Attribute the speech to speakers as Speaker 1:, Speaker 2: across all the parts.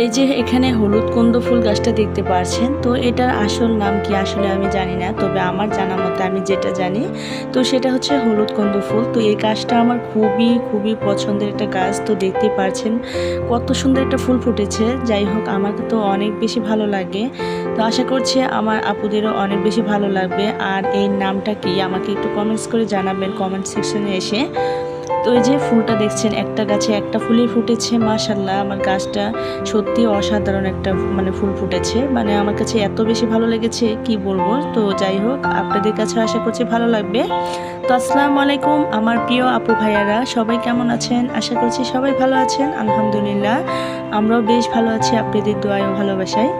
Speaker 1: এই যে এখানে হলুদ কুন্দ ফুল গাছটা দেখতে পাচ্ছেন তো এটার আসল নাম কি আসলে আমি জানি না, তবে আমার জানা মতে আমি যেটা জানি, তো সেটা হচ্ছে হলুদ কুন্দ ফুল। তো এই গাছটা আমার খুবই খুবই পছন্দের একটা গাছ, তো দেখতেই পারছেন কত সুন্দর একটা ফুল ফুটেছে। যাই হোক, আমাকে তো অনেক বেশি ভালো লাগে, তো আশা করছি আমার আপুদেরও অনেক বেশি ভালো লাগবে। আর এই নামটা কি, আমাকে একটু কমেন্টস করে জানাবেন কমেন্ট সেকশনে এসে। তো এই যে ফুলটা দেখছেন, একটা গাছে একটা ফুলই ফুটেছে মাশাল্লাহ আমার গাছটা সত্যি অসাধারণ একটা মানে ফুল ফুটেছে। মানে আমার কাছে এত বেশি ভালো লেগেছে, কি বলব? তো যাই হোক, আপনাদের কাছে আশা করছি ভালো লাগবে। তো আসসালামু আলাইকুম, আমার প্রিয় আপু ভাইয়ারা, সবাই কেমন আছেন? আশা করছি সবাই ভালো আছেন, আলহামদুলিল্লাহ। আমরাও বেশ ভালো আছি আপনাদের দোয়ায় ও ভালোবাসায়।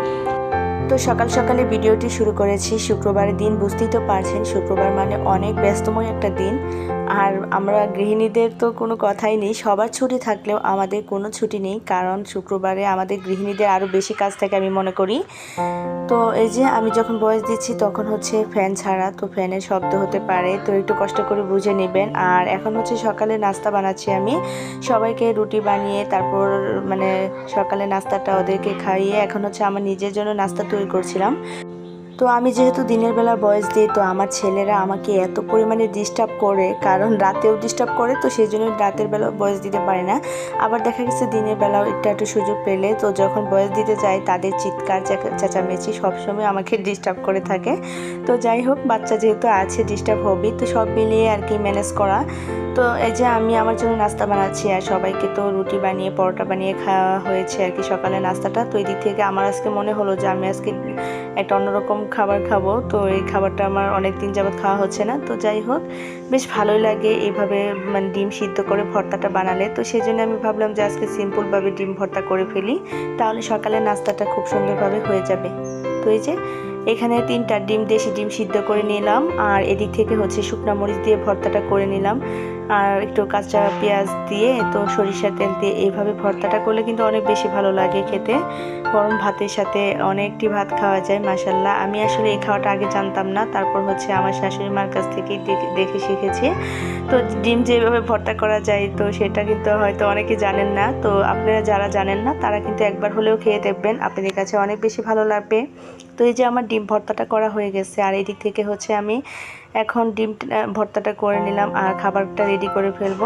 Speaker 1: তো সকাল সকালে ভিডিওটি শুরু করেছি। শুক্রবারের দিন, বুঝতেই তো পারছেন, শুক্রবার মানে অনেক ব্যস্তময় একটা দিন। আর আমরা গৃহিণীদের তো কোনো কথাই নেই। সবার ছুটি থাকলেও আমাদের কোনো ছুটি নেই, কারণ শুক্রবারে আমাদের গৃহিণীদের আরও বেশি কাজ থাকে আমি মনে করি। তো এই যে আমি যখন বয়স দিচ্ছি তখন হচ্ছে ফ্যান ছাড়া, তো ফ্যানের শব্দ হতে পারে, তো একটু কষ্ট করে বুঝে নেবেন। আর এখন হচ্ছে সকালে নাস্তা বানাচ্ছি আমি। সবাইকে রুটি বানিয়ে তারপর মানে সকালে নাস্তাটা ওদেরকে খাইয়ে এখন হচ্ছে আমার নিজের জন্য নাস্তা তৈরি করছিলাম। তো আমি যেহেতু দিনের বেলা বয়স দিই তো আমার ছেলেরা আমাকে এত পরিমাণে ডিস্টার্ব করে, কারণ রাতেও ডিস্টার্ব করে, তো সেই জন্য রাতের বেলা বয়স দিতে পারে না। আবার দেখা গেছে দিনের বেলাও একটু একটু সুযোগ পেলে, তো যখন বয়স দিতে যাই তাদের চিৎকার চেঁচা- চেঁচামেচি সবসময় আমাকে ডিস্টার্ব করে থাকে। তো যাই হোক, বাচ্চা যেহেতু আছে ডিস্টার্ব হবেই, তো সব মিলিয়ে আর কি ম্যানেজ করা। তো এই যে আমি আমার জন্য নাস্তা বানাচ্ছি, আর সবাইকে তো রুটি বানিয়ে, পরোটা বানিয়ে খাওয়া হয়েছে আর কি সকালে নাস্তাটা, তো এই দিক থেকে আমার আজকে মনে হলো যে আমি আজকে একটা অন্যরকম খাবার খাব। তো এই খাবারটা আমার অনেক দিন যাবৎ খাওয়া হচ্ছে না। তো যাই হোক, বেশ ভালোই লাগে এইভাবে মানে ডিম সিদ্ধ করে ভর্তাটা বানালে। তো সেই জন্য আমি ভাবলাম যে আজকে সিম্পলভাবে ডিম ভর্তা করে ফেলি। তাহলে সকালে নাস্তাটা খুব সুন্দরভাবে হয়ে যাবে। তো এই যে, এখানে তিনটা ডিম, দেশি ডিম সিদ্ধ করে নিলাম। আর এদিক থেকে হচ্ছে শুকনা মরিচ দিয়ে ভর্তাটা করে নিলাম। আর একটু কাঁচা পেঁয়াজ দিয়ে, তো সরিষার তেল দিয়ে এইভাবে ভর্তাটা করলে কিন্তু অনেক বেশি ভালো লাগে খেতে। গরম ভাতের সাথে অনেকটি ভাত খাওয়া যায় মাসাল্লাহ আমি আসলে এই খাওয়াটা আগে জানতাম না, তারপর হচ্ছে আমার শাশুড়ি মার কাছ থেকেই দেখে- শিখেছি। তো ডিম যেভাবে ভর্তা করা যায়, তো সেটা কিন্তু হয়তো অনেকে জানেন না। তো আপনারা যারা জানেন না, তারা কিন্তু একবার হলেও খেয়ে দেখবেন, আপনাদের কাছে অনেক বেশি ভালো লাগবে। তো এই যে আমার ডিম ভর্তাটা করা হয়ে গেছে, আর এই দিক থেকে হচ্ছে আমি এখন ডিম ভর্তাটা করে নিলাম আর খাবারটা রেডি করে ফেলব।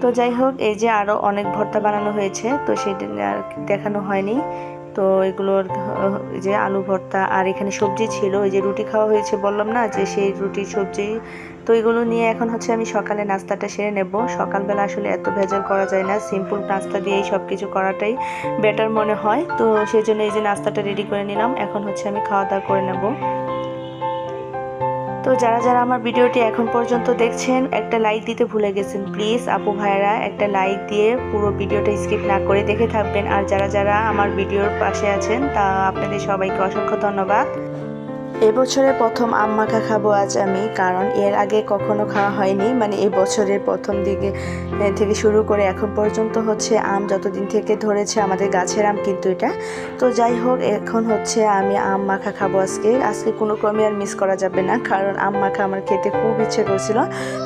Speaker 1: তো যাই হোক, এই যে আরও অনেক ভর্তা বানানো হয়েছে, তো সেটা আর দেখানো হয়নি। তো এগুলোর যে আলু ভর্তা আর এখানে সবজি ছিল, ওই যে রুটি খাওয়া হয়েছে বললাম না, যে সেই রুটি, সবজি। তো এগুলো নিয়ে এখন হচ্ছে আমি সকালে নাস্তাটা সেরে নেব। সকালবেলা আসলে এত ভেজাল করা যায় না সিম্পল নাস্তা দিয়েই সব কিছু করাটাই বেটার মনে হয়। তো সেই জন্য এই যে নাস্তাটা রেডি করে নিলাম, এখন হচ্ছে আমি খাওয়া দাওয়া করে নেব। তো যারা যারা আমার ভিডিওটি এখন পর্যন্ত দেখছেন, একটা লাইক দিতে ভুলে গেছেন প্লিজ আপু ভাইরা একটা লাইক দিয়ে পুরো ভিডিওটা স্কিপ না করে দেখে থাকবেন। আর যারা যারা আমার ভিডিওর পাশে আছেন, তা আপনাদের সবাইকে অসংখ্য ধন্যবাদ। এবছরের প্রথম আম মাখা খাব আজ আমি, কারণ এর আগে কখনো খাওয়া হয়নি। মানে এই বছরের প্রথম দিকে থেকে শুরু করে এখন পর্যন্ত হচ্ছে আম যতদিন থেকে ধরেছে আমাদের গাছের আম কিন্তু এটা। তো যাই হোক, এখন হচ্ছে আমি আম মাখা খাব আজকে। আজকে কোনো ক্রমে আর মিস করা যাবে না, কারণ আম মাখা আমার খেতে খুব ইচ্ছে করছিল।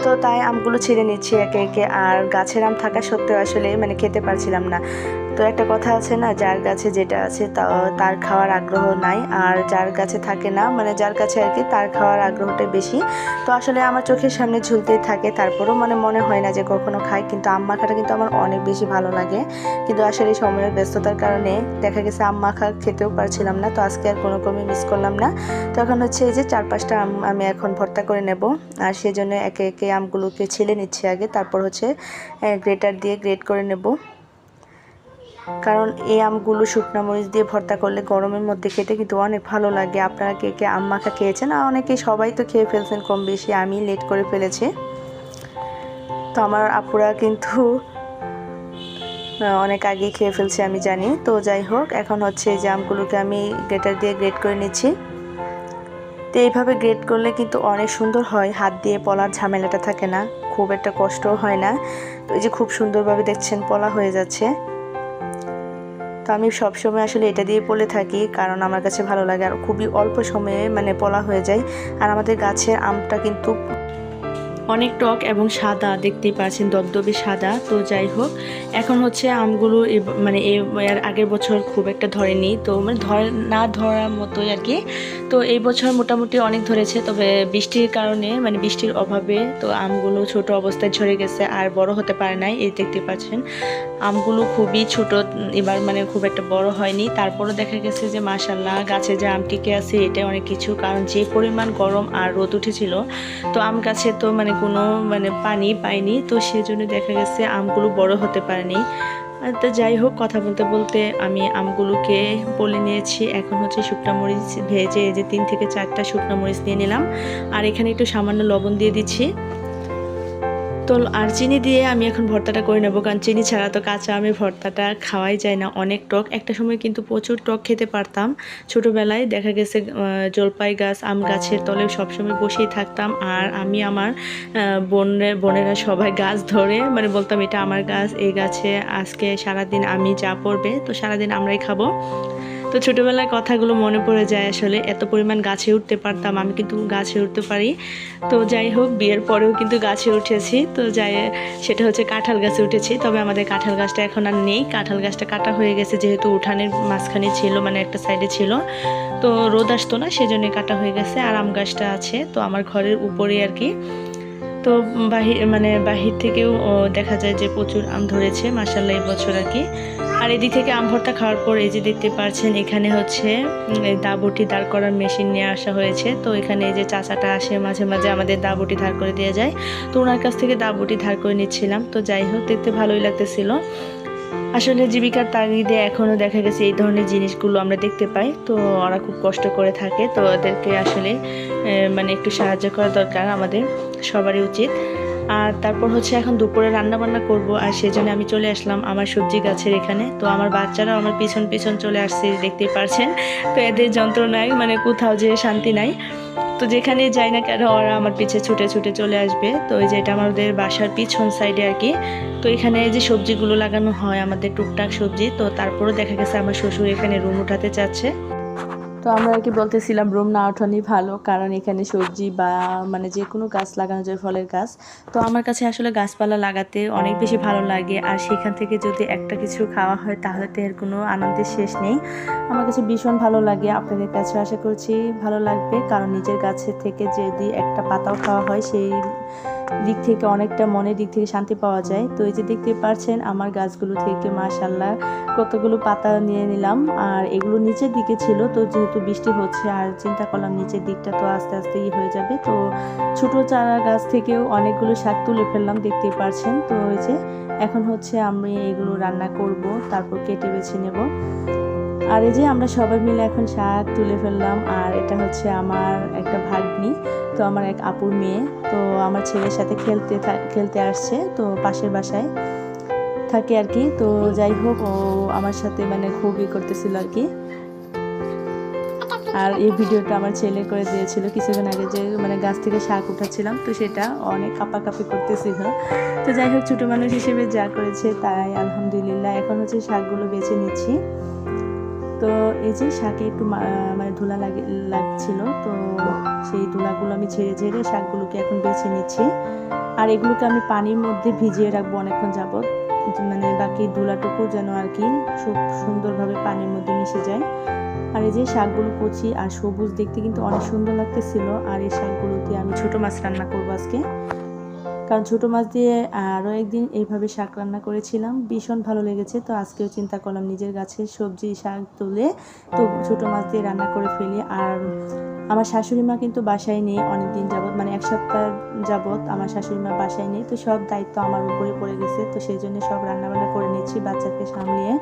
Speaker 1: তো তাই আমগুলো ছিঁড়ে নিচ্ছি একে একে। আর গাছের আম থাকা সত্ত্বেও আসলে মানে খেতে পারছিলাম না। তো একটা কথা আছে না, যার কাছে যেটা আছে তার খাওয়ার আগ্রহ নাই, আর যার কাছে থাকে না মানে যার কাছে আর কি তার খাওয়ার আগ্রহটা বেশি। তো আসলে আমার চোখের সামনে ঝুলতেই থাকে তারপরেও মানে মনে হয় না যে কখনো খাই, কিন্তু আম মাখাটা কিন্তু আমার অনেক বেশি ভালো লাগে। কিন্তু আসলে সময়ের ব্যস্ততার কারণে দেখা গেছে আম মাখা খেতেও পারছিলাম না, তো আজকে আর কোনো ক্রমে মিস করলাম না। তো এখন হচ্ছে এই যে চার পাঁচটা আম, আমি এখন ভর্তা করে নেব, আর সেজন্য একে একে আমগুলোকে ছিলে নিচ্ছি আগে, তারপর হচ্ছে গ্রেটার দিয়ে গ্রেট করে নেব। কারণ এই আমগুলো শুকনো মরিচ দিয়ে ভর্তা করলে গরমের মধ্যে খেতে কিন্তু অনেক ভালো লাগে। আপনারা কে কে আম মাখা খেয়েছেন? আর অনেকে সবাই তো খেয়ে ফেলছেন কম বেশি, আমি লেট করে ফেলেছি। তো আমার আপুরা কিন্তু অনেক আগে খেয়ে ফেলছে, আমি জানি। তো যাই হোক, এখন হচ্ছে যে আমগুলোকে আমি গ্রেটার দিয়ে গ্রেট করে নিচ্ছি। তো এইভাবে গ্রেট করলে কিন্তু অনেক সুন্দর হয়। হাত দিয়ে পলার ঝামেলাটা থাকে না, খুব একটা কষ্টও হয় না। তো এই যে খুব সুন্দরভাবে দেখছেন, পলা হয়ে যাচ্ছে। তো আমি সবসময় আসলে এটা দিয়ে বলে থাকি, কারণ আমার কাছে ভালো লাগে আর খুবই অল্প সময়ে মানে পলা হয়ে যায়। আর আমাদের গাছের আমটা কিন্তু অনেক টক এবং সাদা, দেখতেই পাচ্ছেন দবদবে সাদা। তো যাই হোক, এখন হচ্ছে আমগুলো মানে এর আগের বছর খুব একটা ধরেনি। তো মানে ধরে, না ধরার মতোই আর কি। তো এই বছর মোটামুটি অনেক ধরেছে, তবে বৃষ্টির কারণে মানে বৃষ্টির অভাবে, তো আমগুলো ছোট অবস্থায় ঝরে গেছে আর বড় হতে পারে নাই। এই দেখতে পাচ্ছেন, আমগুলো খুবই ছোট, এবার মানে খুব একটা বড় হয়নি। তারপরে দেখা গেছে যে মাসাল্লাহ গাছে যে আম টিকে আছে এটা অনেক কিছু। কারণ যে পরিমাণ গরম আর রোদ উঠেছিল, তো আম গাছে তো মানে কোনো মানে পানি পায়নি, তো সেজন্য দেখা গেছে আমগুলো বড় হতে পারেনি। তো যাই হোক, কথা বলতে বলতে আমি আমগুলোকে বলে নিয়েছি। এখন হচ্ছে শুকনা মরিচ ভেজে এই যে তিন থেকে চারটা শুকনা মরিচ দিয়ে নিলাম। আর এখানে একটু সামান্য লবণ দিয়ে দিচ্ছি। তো আর চিনি দিয়ে আমি এখন ভর্তাটা করে নেব, কারণ চিনি ছাড়া তো কাঁচা আমের ভর্তাটা খাওয়াই যায় না, অনেক টক। একটা সময় কিন্তু প্রচুর টক খেতে পারতাম। ছোটোবেলায় দেখা গেছে জলপাই গাছ আম গাছের তলে সবসময় বসেই থাকতাম, আর আমি আমার বোনের, বোনেরা সবাই গাছ ধরে মানে বলতাম, এটা আমার গাছ, এই গাছে আজকে সারাদিন আমি যা পড়বে, তো সারাদিন আমরাই খাব। তো ছোটোবেলার কথাগুলো মনে পড়ে যায় আসলে। এত পরিমাণ গাছে উঠতে পারতাম, আমি কিন্তু গাছে উঠতে পারি। তো যাই হোক, বিয়ের পরেও কিন্তু গাছে উঠেছি। তো যাই, সেটা হচ্ছে কাঁঠাল গাছে উঠেছি। তবে আমাদের কাঁঠাল গাছটা এখন আর নেই। কাঁঠাল গাছটা কাটা হয়ে গেছে, যেহেতু উঠানের মাঝখানে ছিল মানে একটা সাইডে ছিল। তো রোদ আসতো না, সেজন্য কাটা হয়ে গেছে। আর আম গাছটা আছে, তো আমার ঘরের উপরে আর কি। তো বাহির মানে বাহির থেকেও দেখা যায় যে প্রচুর আম ধরেছে মাসাল্লাহ এই বছর আর কি। আর এদিক থেকে আম ভর্তা খাওয়ার পর এই যে দেখতে পাচ্ছেন এখানে হচ্ছে দাবটি দাঁড় করার মেশিন নিয়ে আসা হয়েছে। তো এখানে এই যে চাচাটা আসে, মাঝে মাঝে আমাদের দাবটি ধার করে দেওয়া যায়। তো ওনার কাছ থেকে দাবটি ধার করে নিচ্ছিলাম। তো যাই হোক, দেখতে ভালোই লাগতেছিল। আসলে জীবিকার তাগিদে এখনও দেখা গেছে এই ধরনের জিনিসগুলো আমরা দেখতে পাই। তো ওরা খুব কষ্ট করে থাকে। তো ওদেরকে আসলে মানে একটু সাহায্য করা দরকার আমাদের, সবারই উচিত। আর তারপর হচ্ছে এখন দুপুরে রান্না বান্না করব আর সেজন্য আমি চলে আসলাম আমার সবজি গাছের এখানে। তো আমার বাচ্চারাও আমার পিছন পিছন চলে আসছে, দেখতেই পারছেন। তো এদের যন্ত্রণায় মানে কোথাও যে শান্তি নাই। তো যেখানে যাই না কেন ওরা আমার পিছে ছুটে ছুটে চলে আসবে। তো এই যে এটা আমাদের বাসার পিছন সাইডে আর কি। তো এখানে যে সবজিগুলো লাগানো হয়, আমাদের টুকটাক সবজি, তো তারপরে দেখা গেছে আমার শ্বশুর এখানে রুম উঠাতে চাচ্ছে। তো আমরা আর কি বলতেছিলাম, রুম না ওঠানোই ভালো, কারণ এখানে সবজি বা মানে যে কোনো গাছ লাগানো যায়, ফলের গাছ। তো আমার কাছে আসলে গাছপালা লাগাতে অনেক বেশি ভালো লাগে, আর সেখান থেকে যদি একটা কিছু খাওয়া হয়, তাহলে তো এর কোনো আনন্দের শেষ নেই। আমার কাছে ভীষণ ভালো লাগে, আপনাদের কাছে আশা করছি ভালো লাগবে, কারণ নিজের গাছের থেকে যদি একটা পাতাও খাওয়া হয়, সেই দিক থেকে অনেকটা মনের দিক থেকে শান্তি পাওয়া যায়। তো এই যে দেখতে পাচ্ছেন আমার গাছগুলো থেকে মাশাল্লাহ কতগুলো পাতা নিয়ে নিলাম। আর এগুলো নিচের দিকে ছিল, তো যেহেতু বৃষ্টি হচ্ছে আর চিন্তা করলাম নিচের দিকটা তো আস্তে আস্তে ই হয়ে যাবে। তো ছোট চারা গাছ থেকেও অনেকগুলো শাক তুলে ফেললাম দেখতেই পারছেন। তো ওই যে এখন হচ্ছে আমি এগুলো রান্না করব, তারপর কেটে বেছে নেব। আর এই যে আমরা সবাই মিলে এখন শাক তুলে ফেললাম, আর এটা হচ্ছে আমার একটা ভাগ্নি, তো আমার এক আপুর মেয়ে, তো আমার ছেলের সাথে খেলতে খেলতে আসছে, তো পাশের বাসায় থাকে আর কি, তো যাই হোক, ও আমার সাথে মানে খুবই করতেছিল আর কি। আর এই ভিডিওটা আমার ছেলে করে দিয়েছিল কিছুদিন আগে যে মানে গাছ থেকে শাক উঠাচ্ছিলাম, তো সেটা অনেক কাপাকাপি করতেছিল। তো যাই হোক, ছোটো মানুষ হিসেবে যা করেছে তাই, আলহামদুলিল্লাহ, এখন হচ্ছে শাকগুলো বেছে নিচ্ছি। তো এই যে শাকে একটু মানে ধুলা লাগে, লাগছিল, তো সেই ধুলাগুলো আমি ঝেড়ে ঝেড়ে শাকগুলোকে এখন বেছে নিচ্ছি। আর এগুলোকে আমি পানির মধ্যে ভিজিয়ে রাখব অনেকক্ষণ যাবত মানে বাকি ধুলাটুকু যেন আর কি খুব সুন্দরভাবে পানির মধ্যে মিশে যায়। আর এই যে শাকগুলো কচি আর সবুজ দেখতে কিন্তু অনেক সুন্দর লাগতেছিল। আর এই শাকগুলো দিয়ে আমি ছোটো মাছ রান্না করব আজকে। কারণ ছোটো মাছ দিয়ে আরও একদিন এইভাবে শাক রান্না করেছিলাম। ভীষণ ভালো লেগেছে। তো আজকেও চিন্তা করলাম নিজের গাছের সবজি, শাক তুলে তো ছোটো মাছ দিয়ে রান্না করে ফেলি। আর আমার শাশুড়ি মা কিন্তু বাসায় নেই অনেক দিন যাবৎ মানে এক সপ্তাহ যাবৎ আমার শাশুড়ি মা বাসায় নেই, তো সব দায়িত্ব আমার উপরে পড়ে গেছে, তো সেই জন্য সব রান্নাবান্না করে নিচ্ছি বাচ্চাকে সামলিয়ে।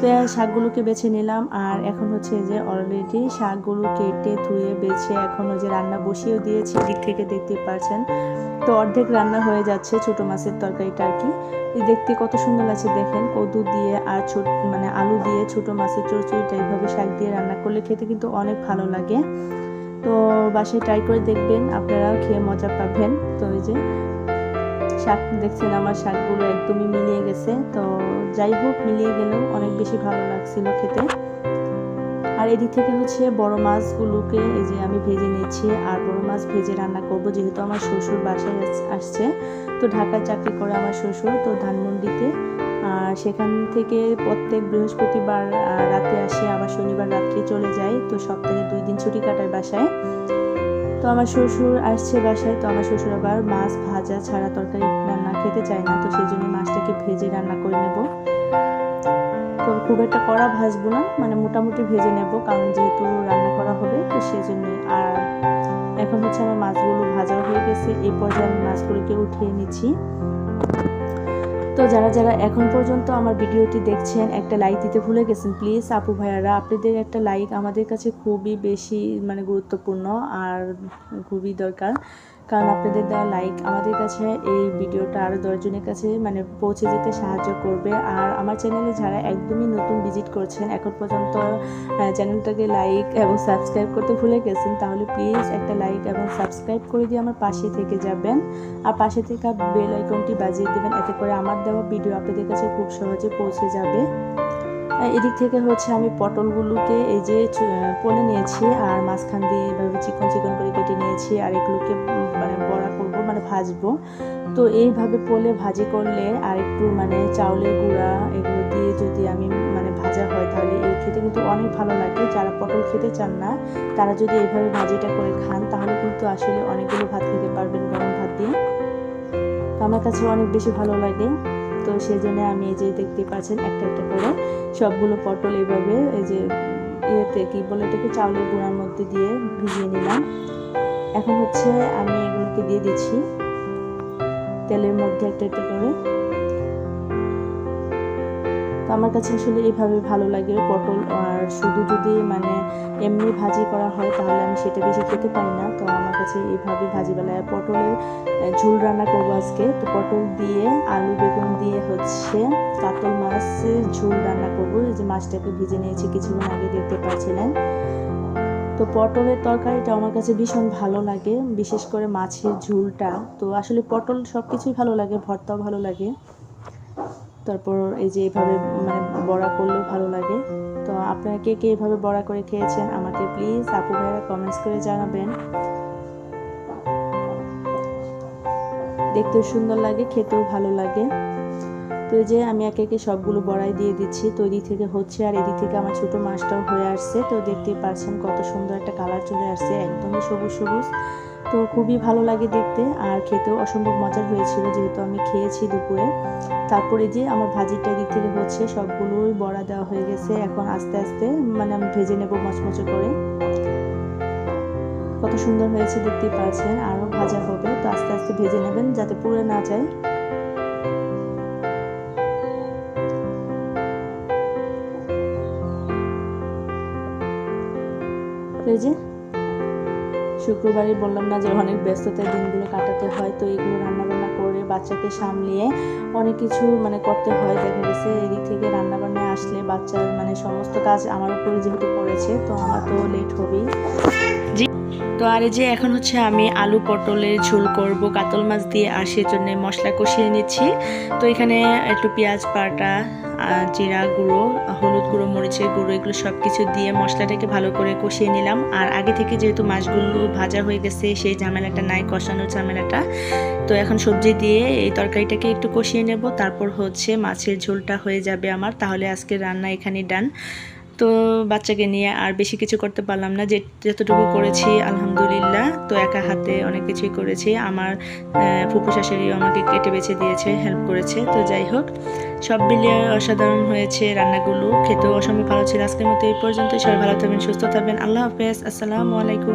Speaker 1: তো শাকগুলোকে বেছে নিলাম, আর এখন হচ্ছে যে অলরেডি শাকগুলো কেটে, ধুয়ে, বেছে এখন যে রান্না বসিয়েও দিয়েছি দিক থেকে দেখতে পাচ্ছেন তো অর্ধেক রান্না হয়ে যাচ্ছে ছোট মাছের তরকারিটা আর কি। দেখতে কত সুন্দর লাগছে দেখেন, কদু দিয়ে আর ছোট মানে আলু দিয়ে ছোট মাছের চচ্চড়িটা এইভাবে শাক দিয়ে রান্না করলে খেতে কিন্তু অনেক ভালো লাগে। তো বাসায় ট্রাই করে দেখবেন, আপনারাও খেয়ে মজা পাবেন। তো এই যে শাক, দেখছেন আমার শাকগুলো একদমই মিলিয়ে গেছে। তো যাই হোক, মিলিয়ে গেলেও অনেক বেশি ভালো লাগছিল খেতে। আর এদিক থেকে হচ্ছে বড় মাছগুলোকে এই যে আমি ভেজে নিচ্ছি, আর বড় মাছ ভেজে রান্না করব, যেহেতু আমার শ্বশুর বাসায় আসছে। তো ঢাকায় চাকরি করে আমার শ্বশুর, তো ধানমন্ডিতে সেখান থেকে প্রত্যেক বৃহস্পতিবার রাতে আসে, আবার শনিবার রাত্রে চলে যায়। তো সপ্তাহে দুই দিন ছুটি কাটায় বাসায়। তো আমার শ্বশুর আসছে বাসায়, তো আমার শ্বশুর আবার মাছ ভাজা ছাড়া তরকারি রান্না খেতে চায় না। তো সেই জন্য মাছটাকে ভেজে রান্না করে নেব। তো খুব একটা কড়া ভাজবো না মানে মোটামুটি ভেজে নেব, কারণ যেহেতু রান্না করা হবে, তো সেই জন্যই আর এখন হচ্ছে আমার মাছগুলো ভাজা হয়ে গেছে, এই পর্যায়ে আমি মাছগুলোকে উঠিয়ে নিচ্ছি। তো যারা যারা এখন পর্যন্ত আমার ভিডিওটি দেখছেন, একটা লাইক দিতে ভুলে গেছেন প্লিজ আপু ভাইয়ারা, আপনাদের একটা লাইক আমাদের কাছে খুবই বেশি মানে গুরুত্বপূর্ণ আর খুবই দরকার। কারণ আপনাদের দেওয়া লাইক আমাদের কাছে এই ভিডিওটা আরও দশজনের কাছে মানে পৌঁছে যেতে সাহায্য করবে। আর আমার চ্যানেলে যারা একদমই নতুন ভিজিট করছেন, এখন পর্যন্ত চ্যানেলটাকে লাইক এবং সাবস্ক্রাইব করতে ভুলে গেছেন, তাহলে প্লিজ একটা লাইক এবং সাবস্ক্রাইব করে দিয়ে আমার পাশে থেকে যাবেন। আর পাশে থেকে বেল আইকনটি বাজিয়ে দেবেন, এতে করে আমার দেওয়া ভিডিও আপনাদের কাছে খুব সহজে পৌঁছে যাবে। এদিক থেকে হচ্ছে আমি পটলগুলোকে এই যে পলে নিয়েছি আর মাঝখান দিয়ে এভাবে চিকন চিকন করে কেটে নিয়েছি আর এগুলোকে মানে বড়া করব মানে ভাজবো। তো এইভাবে পোলে ভাজি করলে আর একটু মানে চাউলের গুঁড়া এগুলো দিয়ে যদি আমি মানে ভাজা হয় তাহলে এই খেতে কিন্তু অনেক ভালো লাগে। যারা পটল খেতে চান না, তারা যদি এইভাবে ভাজিটা করে খান তাহলে কিন্তু আসলে অনেকগুলো ভাত খেতে পারবেন গরম ভাত দিয়ে। আমার কাছে অনেক বেশি ভালো লাগে। তো সেই জন্য আমি এই যে দেখতে পাচ্ছেন একটা একটা করে সবগুলো পটল এইভাবে এই যে ইয়েতে কি বলে এটাকে চাউলের গুঁড়ার মধ্যে দিয়ে ভিজিয়ে নিলাম। এখন হচ্ছে আমি এগুলোকে দিয়ে দিচ্ছি তেলের মধ্যে একটা একটা করে। তো আমার কাছে আসলে এইভাবে ভালো লাগে পটল। আর শুধু যদি মানে এমনি ভাজি করা হয়, তাহলে আমি সেটা বেশি খেতে পারি না। তো আমার কাছে এইভাবে ভাজি বেলায় পটলের ঝোল রান্না করব আজকে। তো পটল দিয়ে, আলু, বেগুন দিয়ে হচ্ছে কাতল মাছের ঝোল রান্না করব। এই যে মাছটাকে ভিজে নিয়েছি কিছুক্ষণ আগে, দেখতে পাচ্ছিলেন। তো পটলের তরকারিটা আমার কাছে ভীষণ ভালো লাগে, বিশেষ করে মাছের ঝোলটা। তো আসলে পটল সব কিছুই ভালো লাগে, ভর্তাও ভালো লাগে। তারপর এই যে এভাবে মানে বড়া করলেও ভালো লাগে। তো আপনারা কে কে এভাবে বড়া করে খেয়েছেন? আমাকে প্লিজ আপু ভাইরা কমেন্টস করে জানাবেন। দেখতেও সুন্দর লাগে, খেতেও ভালো লাগে। তো এই যে আমি একে একে সবগুলো বড়াই দিয়ে দিচ্ছি। তো এদিক থেকে হচ্ছে আর এদিক থেকে আমার ছোট মাছটাও হয়ে আসছে। তো দেখতেই পাচ্ছেন কত সুন্দর একটা কালার চলে আসছে। একদমই সবুজ সবুজ। তো খুবই ভালো লাগে দেখতে আর খেতেও অসম্ভব মজার হয়েছিল যেহেতু আমি খেয়েছি দুপুরে। তারপরে যে আমার ভাজিটা এদিক থেকে হচ্ছে সবগুলোই বড়া দেওয়া হয়ে গেছে। এখন আস্তে আস্তে মানে আমি ভেজে নেব মচমচে করে। কত সুন্দর হয়েছে দেখতেই পাচ্ছেন, আরও ভাজা হবে। তো আস্তে আস্তে ভেজে নেবেন যাতে পুড়ে না যায়। এই যে শুক্রবারে বললাম না যে অনেক ব্যস্ততায় দিনগুলো কাটাতে হয়, তো এগুলো রান্নাবান্না করে বাচ্চাকে সামলিয়ে অনেক কিছু মানে করতে হয়। দেখা গেছে এদিক থেকে রান্না বান্নায় আসলে বাচ্চার মানে সমস্ত কাজ আমার উপরে যেহেতু পড়েছে, তো আমার তো লেট হবেই। তো আর যে এখন হচ্ছে আমি আলু পটলের ঝোল করব, কাতল মাছ দিয়ে, আর সেজন্য মশলা কষিয়ে নিচ্ছি। তো এখানে একটু পেঁয়াজ পাটা জিরা গুঁড়ো, হলুদ গুঁড়ো, মরিচের গুঁড়ো, এগুলো সব কিছু দিয়ে মশলাটাকে ভালো করে কষিয়ে নিলাম। আর আগে থেকে যেহেতু মাছগুলো ভাজা হয়ে গেছে, সেই ঝামেলাটা নাই, কষানোর ঝামেলাটা। তো এখন সবজি দিয়ে এই তরকারিটাকে একটু কষিয়ে নেব। তারপর হচ্ছে মাছের ঝোলটা হয়ে যাবে আমার। তাহলে আজকে রান্না এখানে ডান। তো বাচ্চাকে নিয়ে আর বেশি কিছু করতে পারলাম না, যে যতটুকু করেছি, আলহামদুলিল্লাহ। তো একা হাতে অনেক কিছুই করেছি। আমার ফুপু শাশুড়িও আমাকে কেটে বেছে দিয়েছে হেল্প করেছে। তো যাই হোক, সব মিলিয়ে অসাধারণ হয়েছে রান্নাগুলো। খেতেও অসম্ভব ভালো ছিল। আজকের মতো এই পর্যন্ত সবাই ভালো থাকবেন, সুস্থ থাকবেন। আল্লাহ হাফেজ। আসসালামু আলাইকুম।